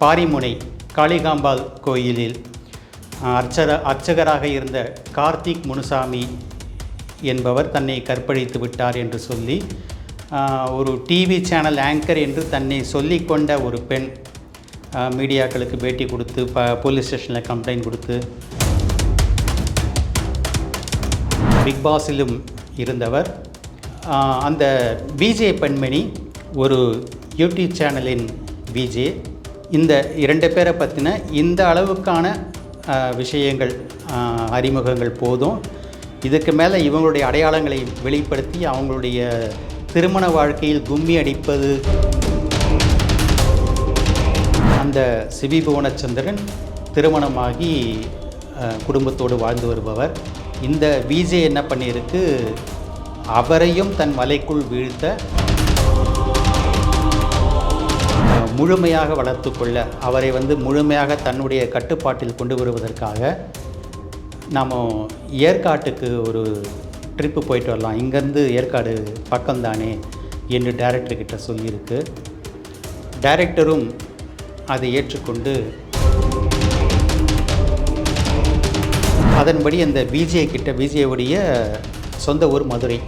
பாரிமுனை காளிகாம்பாள் கோயிலில் அர்ச்சர அர்ச்சகராக இருந்த கார்த்திக் முனுசாமி என்பவர் தன்னை கற்பழித்து விட்டார் என்று சொல்லி ஒரு டிவி சேனல் ஆங்கர் என்று தன்னை சொல்லிக்கொண்ட ஒரு பெண் மீடியாக்களுக்கு பேட்டி கொடுத்து ப போலீஸ் ஸ்டேஷனில் கம்ப்ளைண்ட் கொடுத்து பிக் பாஸிலும் இருந்தவர். அந்த பிஜே பெண்மணி ஒரு யூடியூப் சேனலின் பிஜே இந்த இரண்டு பேரை பற்றின இந்த அளவுக்கான விஷயங்கள் அறிமுகங்கள் போதும். இதுக்கு மேலே இவங்களுடைய அடையாளங்களை வெளிப்படுத்தி அவங்களுடைய திருமண வாழ்க்கையில் கும்மி அடிப்பது. அந்த சிவி புவனச்சந்திரன் திருமணமாகி குடும்பத்தோடு வாழ்ந்து வருபவர். இந்த விஜே என்ன பண்ணியிருக்கு அவரையும் தன் மலைக்குள் வீழ்த்த முழுமையாக வளர்த்து கொள்ள அவரை வந்து முழுமையாக தன்னுடைய கட்டுப்பாட்டில் கொண்டு வருவதற்காக நாம் ஏற்காட்டுக்கு ஒரு ட்ரிப்பு போயிட்டு வரலாம். இங்கேருந்து ஏற்காடு பக்கம்தானே என்று டைரக்டர்கிட்ட சொல்லியிருக்கு. டைரக்டரும் அதை ஏற்றுக்கொண்டு அதன்படி அந்த பிஜே கிட்ட பிஜேவுடைய சொந்த ஊர் மதுரை.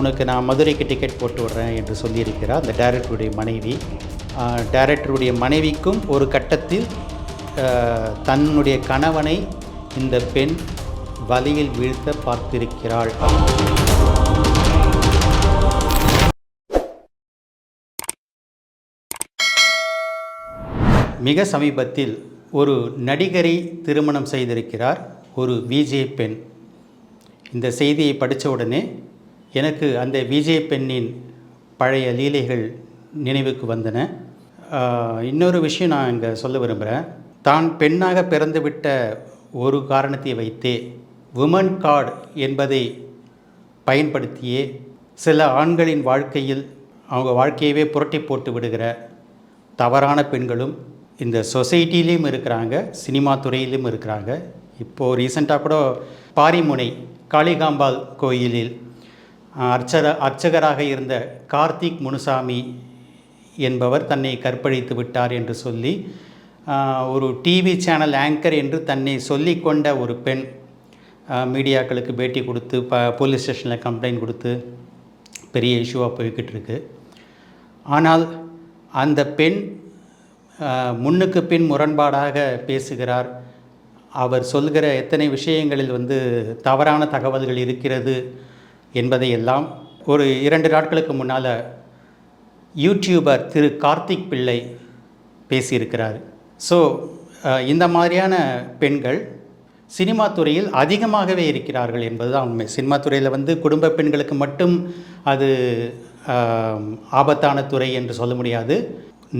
உனக்கு நான் மதுரைக்கு டிக்கெட் போட்டு விட்றேன் என்று சொல்லியிருக்கிறார் அந்த டைரக்டருடைய மனைவி. டைரக்டருடைய மனைவிக்கும் ஒரு கட்டத்தில் தன்னுடைய கணவனை இந்த பெண் வலியில் வீழ்த்த பார்த்திருக்கிறாள். மிக சமீபத்தில் ஒரு நடிகரை திருமணம் செய்திருக்கிறார் ஒரு விஜே பெண். இந்த செய்தியை படித்த உடனே எனக்கு அந்த விஜே பெண்ணின் பழைய லீலைகள் நினைவுக்கு வந்தன. இன்னொரு விஷயம் நான் இங்கே சொல்ல விரும்புகிறேன் தான் பெண்ணாக பிறந்துவிட்ட ஒரு காரணத்தை வைத்தே உமன் கார்டு என்பதை பயன்படுத்தியே சில ஆண்களின் வாழ்க்கையில் அவங்க வாழ்க்கையவே புரட்டி போட்டு விடுகிற தவறான பெண்களும் இந்த சொசைட்டிலையும் இருக்கிறாங்க சினிமா துறையிலும் இருக்கிறாங்க. இப்போது ரீசண்டாக கூட பாரிமுனை காளிகாம்பாள் கோயிலில் அர்ச்சர அர்ச்சகராக இருந்த கார்த்திக் முனுசாமி என்பவர் தன்னை கற்பழித்து விட்டார் என்று சொல்லி ஒரு டிவி சேனல் ஆங்கர் என்று தன்னை சொல்லிக்கொண்ட ஒரு பெண் மீடியாக்களுக்கு பேட்டி கொடுத்து ப போலீஸ் ஸ்டேஷனில் கம்ப்ளைண்ட் கொடுத்து பெரிய இஷ்யூவாக போய்கிட்டு இருக்கு. ஆனால் அந்த பெண் முன்னுக்கு பின் முரண்பாடாக பேசுகிறார். அவர் சொல்கிற எத்தனை விஷயங்களில் வந்து தவறான தகவல்கள் இருக்கிறது என்பதையெல்லாம் ஒரு இரண்டு நாட்களுக்கு முன்னால் யூடியூபர் திரு கார்த்திக் பிள்ளை பேசியிருக்கிறார். ஸோ இந்த மாதிரியான பெண்கள் சினிமா துறையில் அதிகமாகவே இருக்கிறார்கள் என்பது தான் உண்மை. சினிமா துறையில் வந்து குடும்ப பெண்களுக்கு மட்டும் அது ஆபத்தான துறை என்று சொல்ல முடியாது.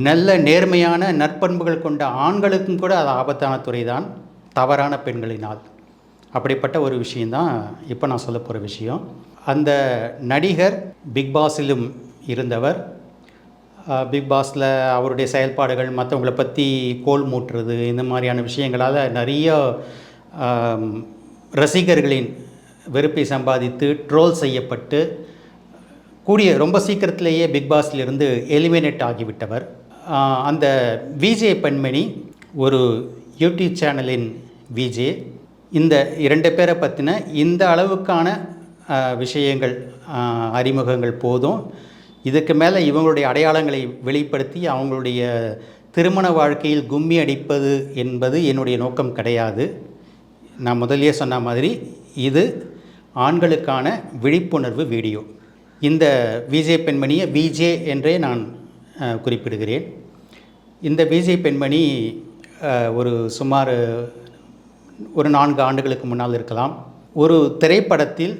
நல்ல நேர்மையான நற்பண்புகள் கொண்ட ஆண்களுக்கும் கூட அது ஆபத்தான துறை தான் தவறான பெண்களினால். அப்படிப்பட்ட ஒரு விஷயந்தான் இப்போ நான் சொல்ல போகிற விஷயம். அந்த நடிகர் பிக் பாஸிலும் இருந்தவர் பிக் பாஸில் அவருடைய செயல்பாடுகள் மற்றவங்கள பற்றி கோல் மூட்டுறது இந்த மாதிரியான விஷயங்களால் நிறைய ரசிகர்களின் வெறுப்பை சம்பாதித்து ட்ரோல் செய்யப்பட்டு கூடிய ரொம்ப சீக்கிரத்திலேயே பிக் பாஸ்லேருந்து எலிமினேட் ஆகிவிட்டவர். அந்த விஜே பெண்மணி ஒரு யூடியூப் சேனலின் விஜே இந்த இரண்டு பேரை பற்றின இந்த அளவுக்கான விஷயங்கள் அறிமுகங்கள் போதும். இதுக்கு மேலே இவங்களுடைய அடையாளங்களை வெளிப்படுத்தி அவங்களுடைய திருமண வாழ்க்கையில் கும்மி அடிப்பது என்பது என்னுடைய நோக்கம் கிடையாது. நான் முதலியே சொன்ன மாதிரி இது ஆண்களுக்கான விழிப்புணர்வு வீடியோ. இந்த விஜே பெண்மணியை விஜே என்றே நான் குறிப்பிடுகிறேன். இந்த விஜே பெண்மணி ஒரு சுமார் ஒரு நான்கு ஆண்டுகளுக்கு முன்னால் இருக்கலாம். ஒரு திரைப்படத்தில்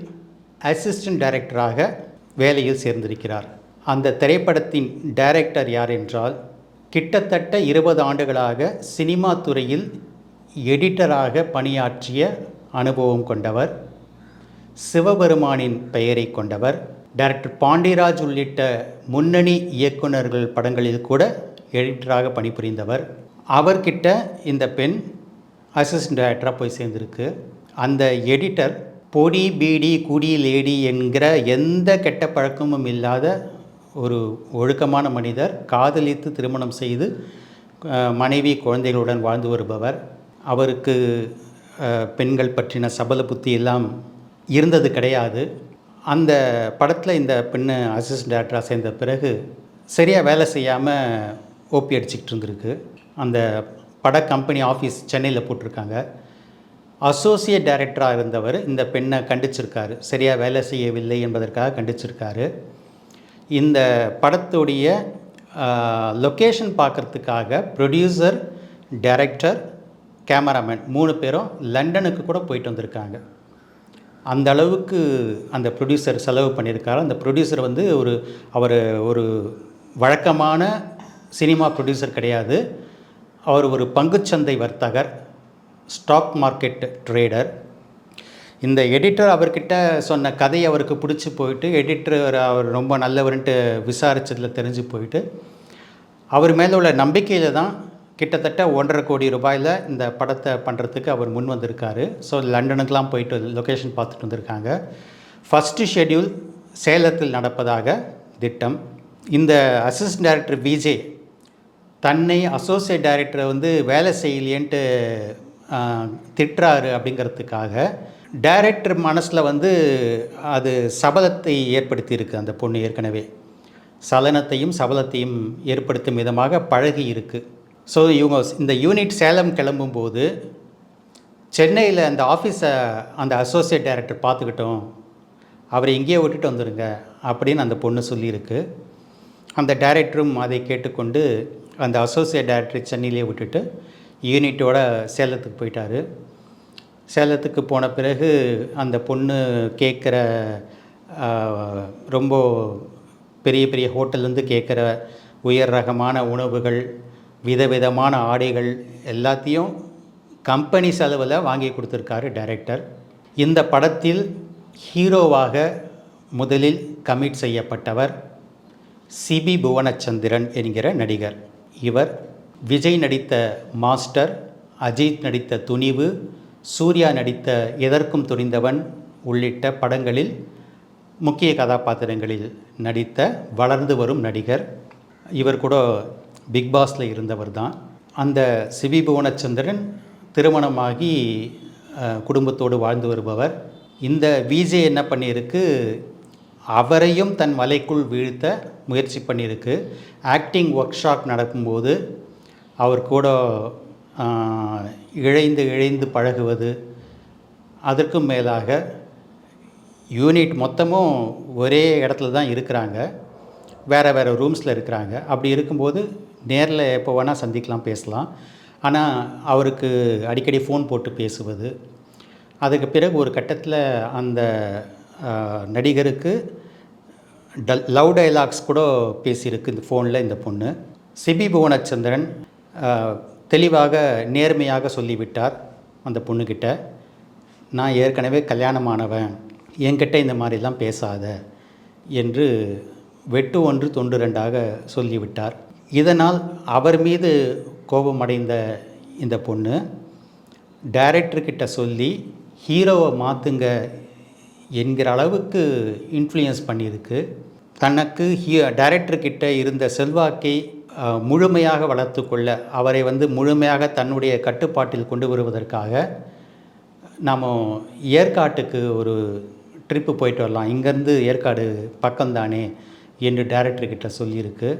அசிஸ்டன்ட் டைரக்டராக வேலையில் சேர்ந்திருக்கிறார். அந்த திரைப்படத்தின் டைரக்டர் யார் என்றால் கிட்டத்தட்ட இருபது ஆண்டுகளாக சினிமா துறையில் எடிட்டராக பணியாற்றிய அனுபவம் கொண்டவர் சிவபெருமானின் பெயரை கொண்டவர் டைரக்டர் பாண்டியராஜ் உள்ளிட்ட முன்னணி இயக்குனர்கள் படங்களில் கூட எடிட்டராக பணிபுரிந்தவர். அவர்கிட்ட இந்த பெண் அசிஸ்டன்ட் டைரக்டராக போய் சேர்ந்திருக்கு. அந்த எடிட்டர் பொடி பீடி குடி லேடி என்கிற எந்த கெட்ட பழக்கமும் இல்லாத ஒரு ஒழுக்கமான மனிதர் காதலித்து திருமணம் செய்து மனைவி குழந்தைகளுடன் வாழ்ந்து வருபவர். அவருக்கு பெண்கள் பற்றின சபல புத்தி எல்லாம் இருந்தது கிடையாது. அந்த படத்தில் இந்த பெண்ணு அசிஸ்டன்ட் டேரக்டராக சேர்ந்த பிறகு சரியாக வேலை செய்யாமல் ஓபி அடிச்சுக்கிட்டு இருந்திருக்கு. அந்த பட கம்பெனி ஆஃபீஸ் சென்னையில் போட்டிருக்காங்க. அசோசியேட் டைரக்டராக இருந்தவர் இந்த பெண்ணை கண்டிச்சிருக்காரு. சரியாக வேலை செய்யவில்லை என்பதற்காக கண்டிச்சிருக்காரு. இந்த படத்துடைய லொக்கேஷன் பார்க்குறதுக்காக ப்ரொடியூசர் டைரக்டர் கேமராமேன் மூணு பேரும் லண்டனுக்கு கூட போயிட்டு வந்திருக்காங்க. அந்த அளவுக்கு அந்த ப்ரொடியூசர் செலவு பண்ணியிருக்காரு. அந்த ப்ரொடியூசர் வந்து ஒரு அவர் ஒரு வழக்கமான சினிமா ப்ரொடியூசர் கிடையாது. அவர் ஒரு பங்குச்சந்தை வர்த்தகர் ஸ்டாக் மார்க்கெட் ட்ரேடர் இந்த எடிட்டர் அவர்கிட்ட சொன்ன கதை அவருக்கு பிடிச்சி போயிட்டு எடிட்டர் அவர் ரொம்ப நல்லவர்ன்ட்டு விசாரித்ததில் தெரிஞ்சு போயிட்டு அவர் மேலே உள்ள நம்பிக்கையில் தான் கிட்டத்தட்ட ஒன்றரை கோடி ரூபாயில் இந்த படத்தை பண்ணுறதுக்கு அவர் முன் வந்திருக்காரு. ஸோ லண்டனுக்கெலாம் போயிட்டு லொக்கேஷன் பார்த்துட்டு வந்திருக்காங்க. ஃபஸ்ட்டு ஷெட்யூல் சேலத்தில் நடப்பதாக திட்டம். இந்த அசிஸ்டன்ட் டைரக்டர் விஜே தன்னை அசோசியேட் டைரக்டரை வந்து வேலை செய்யலையேன்ட்டு திட்டுறாரு அப்படிங்கிறதுக்காக டைரக்டர் மனசில் வந்து அது சபலத்தை ஏற்படுத்தியிருக்கு அந்த பொண்ணு ஏற்கனவே. சலனத்தையும் சபலத்தையும் ஏற்படுத்தும் விதமாக பழகி இருக்குது ஸோ இவங்க இந்த யூனிட் சேலம் கிளம்பும்போது சென்னையில் அந்த ஆஃபீஸை அந்த அசோசியேட் டைரக்டர் பார்த்துக்கிட்டோம். அவரை இங்கேயே விட்டுட்டு வந்துடுங்க அப்படின்னு அந்த பொண்ணு சொல்லியிருக்கு. அந்த டைரக்டரும் அதை கேட்டுக்கொண்டு அந்த அசோசியேட் டைரக்டர் சென்னையிலே விட்டுட்டு யூனிட்டோட சேலத்துக்கு போயிட்டாரு. சேலத்துக்கு போன பிறகு அந்த பொண்ணு கேட்குற ரொம்ப பெரிய பெரிய ஹோட்டல்லேருந்து கேட்குற உயர் ரகமான உணவுகள் விதவிதமான ஆடைகள் எல்லாத்தையும் கம்பெனி செலவில் வாங்கி கொடுத்துருக்காரு டைரக்டர். இந்த படத்தில் ஹீரோவாக முதலில் கமிட் செய்யப்பட்டவர் சிபி புவனச்சந்திரன் என்கிற நடிகர். இவர் விஜய் நடித்த மாஸ்டர் அஜித் நடித்த துணிவு சூர்யா நடித்த எதற்கும் துணிந்தவன் உள்ளிட்ட படங்களில் முக்கிய கதாபாத்திரங்களில் நடித்த வளர்ந்து வரும் நடிகர். இவர் கூட பிக் பாஸில் இருந்தவர் தான் அந்த சிவி புவனச்சந்திரன் திருமணமாகி குடும்பத்தோடு வாழ்ந்து வருபவர். இந்த விஜே என்ன பண்ணியிருக்கு? அவரையும் தன் வலைக்குள் வீழ்த்த முயற்சி பண்ணியிருக்கு. ஆக்டிங் ஒர்க் ஷாப் நடக்கும்போது அவர் கூட இழைந்து இழைந்து பழகுவது அதற்கும் மேலாக யூனிட் மொத்தமும் ஒரே இடத்துல தான் இருக்கிறாங்க. வேறு வேறு ரூம்ஸில் இருக்கிறாங்க. அப்படி இருக்கும்போது நேரில் எப்போ வேணால் சந்திக்கலாம் பேசலாம். ஆனால் அவருக்கு அடிக்கடி ஃபோன் போட்டு பேசுவது. அதுக்கு பிறகு ஒரு கட்டத்தில் அந்த நடிகருக்கு டல் லவ் டைலாக்ஸ் கூட பேசியிருக்கு இந்த ஃபோனில் இந்த பொண்ணு. சிபி புவனச்சந்திரன் தெளிவாக நேர்மையாக சொல்லிவிட்டார் அந்த பொண்ணுக்கிட்ட நான் ஏற்கனவே கல்யாணமானவன் என்கிட்ட இந்த மாதிரிலாம் பேசாத என்று வெட்டு ஒன்று தொண்டு ரெண்டாக சொல்லிவிட்டார். இதனால் அவர் மீது கோபமடைந்த இந்த பொண்ணு டைரக்டர்கிட்ட சொல்லி ஹீரோவை மாற்றுங்க என்கிற அளவுக்கு இன்ஃப்ளூயன்ஸ் பண்ணியிருக்கு. தனக்கு ஹீ டைரக்டர்கிட்ட இருந்த செல்வாக்கை முழுமையாக வளர்த்து கொள்ள அவரை வந்து முழுமையாக தன்னுடைய கட்டுப்பாட்டில் கொண்டு வருவதற்காக நாம் ஏற்காட்டுக்கு ஒரு ட்ரிப்பு போயிட்டு வரலாம். இங்கேருந்து ஏற்காடு பக்கம்தானே என்று டைரக்டர்கிட்ட சொல்லியிருக்கு.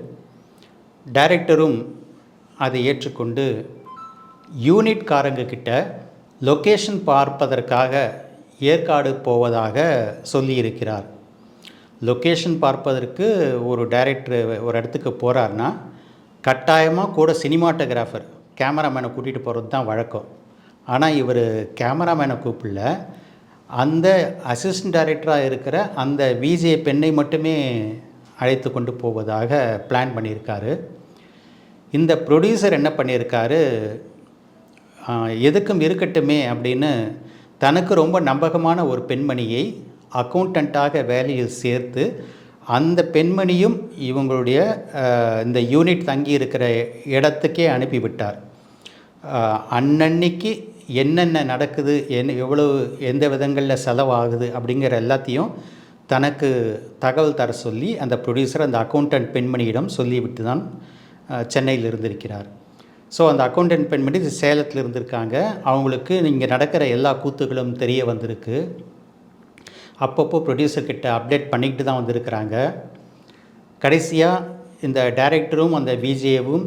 டைரக்டரும் அதை ஏற்றுக்கொண்டு யூனிட்காரங்க கிட்ட லொக்கேஷன் பார்ப்பதற்காக ஏற்காடு போவதாக சொல்லியிருக்கிறார். லொக்கேஷன் பார்ப்பதற்கு ஒரு டைரக்டர் ஒரு இடத்துக்கு போகிறாருன்னா கட்டாயமாக கூட சினிமாட்டோகிராஃபர் கேமராமேனை கூட்டிகிட்டு போகிறது தான் வழக்கம். ஆனால் இவர் கேமராமேனை கூப்பிடல. அந்த அசிஸ்டன்ட் டைரக்டராக இருக்கிற அந்த விஜே பெண்ணை மட்டுமே அழைத்து கொண்டு போவதாக பிளான் பண்ணியிருக்காரு. இந்த ப்ரொடியூசர் என்ன பண்ணியிருக்காரு? எதுக்கும் இருக்கட்டுமே அப்படின்னு தனக்கு ரொம்ப நம்பகமான ஒரு பெண்மணியை அக்கௌண்டண்ட்டாக வேலையில் சேர்த்து அந்த பெண்மணியும் இவங்களுடைய இந்த யூனிட் தங்கி இருக்கிற இடத்துக்கே அனுப்பிவிட்டார் அன்னன்னைக்கு என்னென்ன நடக்குது என்ன எவ்வளவு எந்த விதங்களில் செலவாகுது அப்படிங்கிற எல்லாத்தையும் தனக்கு தகவல் தர சொல்லி அந்த ப்ரொடியூசர் அந்த அக்கௌண்டன்ட் பெண்மணியிடம் சொல்லிவிட்டு தான் சென்னையில் இருந்திருக்கிறார். ஸோ அந்த அக்கௌண்டன்ட் பெண்மணி சேலத்தில் இருந்திருக்காங்க அவங்களுக்கு இங்கே நடக்கிற எல்லா கூத்துகளும் தெரிய வந்திருக்கு. அப்பப்போ ப்ரொடியூசர்கிட்ட அப்டேட் பண்ணிக்கிட்டு தான் வந்திருக்கிறாங்க. கடைசியாக இந்த டைரக்டரும் அந்த விஜேவும்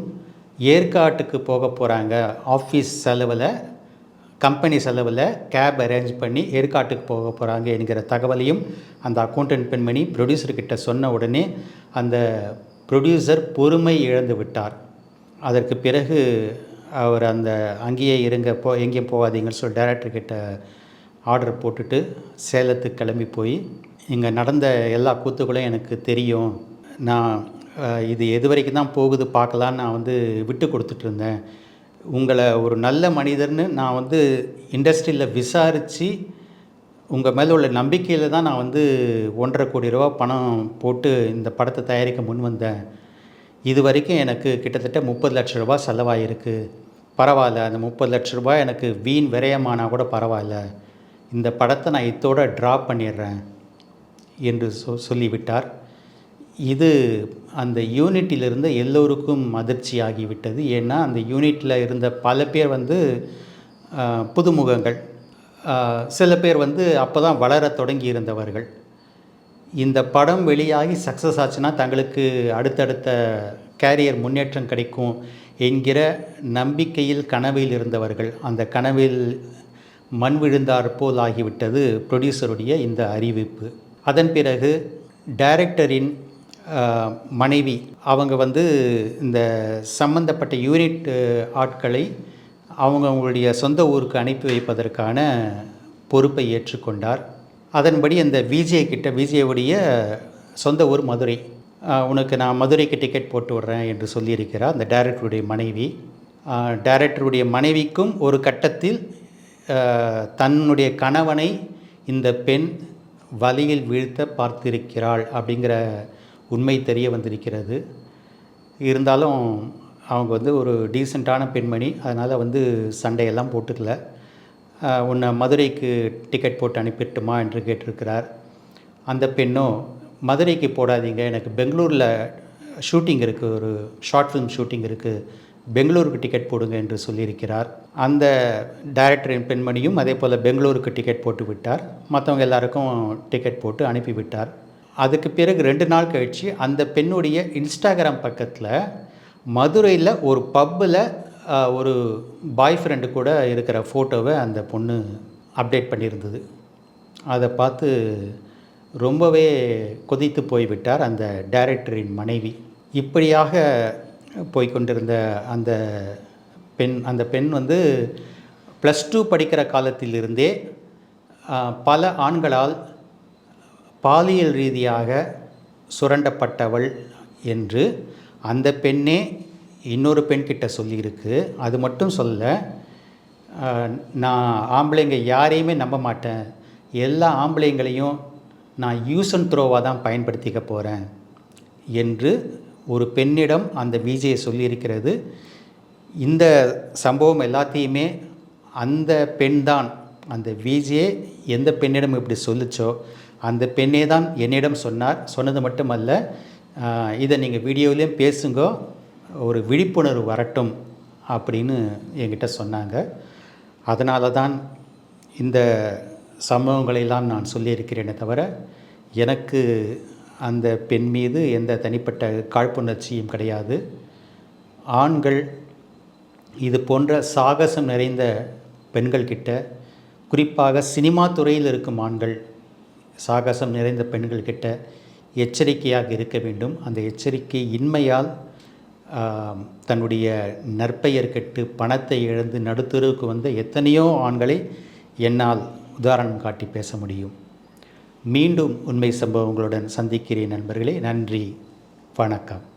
ஏற்காட்டுக்கு போக போகிறாங்க ஆஃபீஸ் செலவில் கம்பெனி செலவில் கேப் அரேஞ்ச் பண்ணி ஏற்காட்டுக்கு போக போகிறாங்க என்கிற தகவலையும் அந்த அக்கௌண்டன்ட் பெண்மணி ப்ரொடியூசர்கிட்ட சொன்ன உடனே அந்த ப்ரொடியூசர் பொறுமை இழந்து விட்டார். அதற்கு பிறகு அவர் அந்த அங்கேயே இருங்க போ எங்கேயும் போகாதீங்கன்னு சொல்லி டைரக்டர்கிட்ட ஆர்டர் போட்டுட்டு சேலத்துக்கு கிளம்பி போய் இங்கே நடந்த எல்லா கூத்துகளும் எனக்கு தெரியும். நான் இது எது வரைக்கும் தான் போகுது பார்க்கலான்னு நான் வந்து விட்டு கொடுத்துட்டு இருந்தேன். உங்களை ஒரு நல்ல மனிதர்னு நான் வந்து இண்டஸ்ட்ரியில் விசாரித்து உங்கள் மேலே உள்ள நம்பிக்கையில் தான் நான் வந்து ஒன்றரை கோடி ரூபா பணம் போட்டு இந்த படத்தை தயாரிக்க முன் வந்தேன். இது வரைக்கும் எனக்கு கிட்டத்தட்ட முப்பது லட்ச ரூபா செலவாயிருக்கு. பரவாயில்ல அந்த முப்பது லட்ச ரூபாய் எனக்கு வீண் விரயமானால் கூட பரவாயில்ல. இந்த படத்தை நான் இத்தோட ட்ராப் பண்ணிடுறேன் என்று சொ சொல்லிவிட்டார். இது அந்த யூனிட்டில் இருந்த எல்லோருக்கும் அதிர்ச்சி ஆகிவிட்டது ஏன்னா அந்த யூனிட்டில் இருந்த பல பேர் வந்து புதுமுகங்கள். சில பேர் வந்து அப்போ தான் வளர தொடங்கி இருந்தவர்கள். இந்த படம் வெளியாகி சக்ஸஸ் ஆச்சுன்னா தங்களுக்கு அடுத்தடுத்த கேரியர் முன்னேற்றம் கிடைக்கும் என்கிற நம்பிக்கையில் கனவில் இருந்தவர்கள். அந்த கனவில் மண் விழுந்தார் போல் ஆகிவிட்டது ப்ரொடியூசருடைய இந்த அறிவிப்பு. அதன் பிறகு டைரக்டரின் மனைவி அவங்க வந்து இந்த சம்பந்தப்பட்ட யூனிட் ஆட்களை அவங்க அவங்களுடைய சொந்த ஊருக்கு அனுப்பி வைப்பதற்கான பொறுப்பை ஏற்றுக்கொண்டார். அதன்படி அந்த விஜே கிட்ட விஜேவுடைய சொந்த ஊர் மதுரை. உனக்கு நான் மதுரைக்கு டிக்கெட் போட்டு விட்றேன் என்று சொல்லியிருக்கிறார் அந்த டைரக்டருடைய மனைவி. டைரக்டருடைய மனைவிக்கும் ஒரு கட்டத்தில் தன்னுடைய கணவனை இந்த பெண் வலியில் வீழ்த்த பார்த்திருக்கிறாள் அப்படிங்கிற உண்மை தெரிய வந்திருக்கிறது. இருந்தாலும் அவங்க வந்து ஒரு டீசெண்டான பெண்மணி அதனால் வந்து சண்டையெல்லாம் போட்டுக்கல. உன்னை மதுரைக்கு டிக்கெட் போட்டு அனுப்பிட்டுமா என்று கேட்டிருக்கிறார். அந்த பெண்ணும் மதுரைக்கு போடாதீங்க எனக்கு பெங்களூரில் ஷூட்டிங் இருக்குது ஒரு ஷார்ட் ஃபிலிம் ஷூட்டிங் இருக்குது பெங்களூருக்கு டிக்கெட் போடுங்க என்று சொல்லியிருக்கிறார். அந்த டைரக்டரின் பெண்மணியும் அதே போல் பெங்களூருக்கு டிக்கெட் போட்டு விட்டார். மற்றவங்க எல்லாருக்கும் டிக்கெட் போட்டு அனுப்பிவிட்டார் அதுக்கு பிறகு ரெண்டு நாள் கழித்து அந்த பெண்ணுடைய இன்ஸ்டாகிராம் பக்கத்தில் மதுரையில் ஒரு பப்பில் ஒரு பாய் ஃப்ரெண்டு கூட இருக்கிற ஃபோட்டோவை அந்த பொண்ணு அப்டேட் பண்ணியிருந்தது. அதை பார்த்து ரொம்பவே கொதித்து போய்விட்டார் அந்த டைரக்டரின் மனைவி. இப்படியாக போய்க்கொண்டிருந்த அந்த பெண் அந்த பெண் வந்து ப்ளஸ் டூ படிக்கிற காலத்திலிருந்தே பல ஆண்களால் பாலியல் ரீதியாக சுரண்டப்பட்டவள் என்று அந்த பெண்ணே இன்னொரு பெண்கிட்ட சொல்லியிருக்கு. அது மட்டும் சொல்ல நான் ஆம்பளைங்க யாரையுமே நம்ப மாட்டேன். எல்லா ஆம்பளைங்களையும் நான் யூஸ் அண்ட் த்ரோவாக தான் பயன்படுத்திக்க போகிறேன் என்று ஒரு பெண்ணிடம் அந்த விஜயை சொல்லியிருக்கிறது. இந்த சம்பவம் எல்லாத்தையுமே அந்த பெண் தான் அந்த விஜே எந்த பெண்ணிடம் இப்படி சொல்லுச்சோ அந்த பெண்ணே தான் என்னிடம் சொன்னார். சொன்னது மட்டுமல்ல இதை நீங்கள் வீடியோவிலையும் பேசுங்க ஒரு விழிப்புணர்வு வரட்டும் அப்படின்னு என்கிட்ட சொன்னாங்க. அதனால தான் இந்த சம்பவங்களெல்லாம் நான் சொல்லியிருக்கிறேனே தவிர எனக்கு அந்த பெண் மீது எந்த தனிப்பட்ட காழ்ப்புணர்ச்சியும் கிடையாது. ஆண்கள் இது போன்ற சாகசம் நிறைந்த பெண்கள்கிட்ட குறிப்பாக சினிமா துறையில் இருக்கும் ஆண்கள் சாகசம் நிறைந்த பெண்கள்கிட்ட எச்சரிக்கையாக இருக்க வேண்டும். அந்த எச்சரிக்கை இன்மையால் தன்னுடைய நற்பெயர் கெட்டு பணத்தை இழந்து நடுத்தருவுக்கு வந்த எத்தனையோ ஆண்களை என்னால் உதாரணம் காட்டி பேச முடியும். மீண்டும் உண்மை சம்பவங்களுடன் சந்திக்கிறேன் நண்பர்களே. நன்றி. வணக்கம்.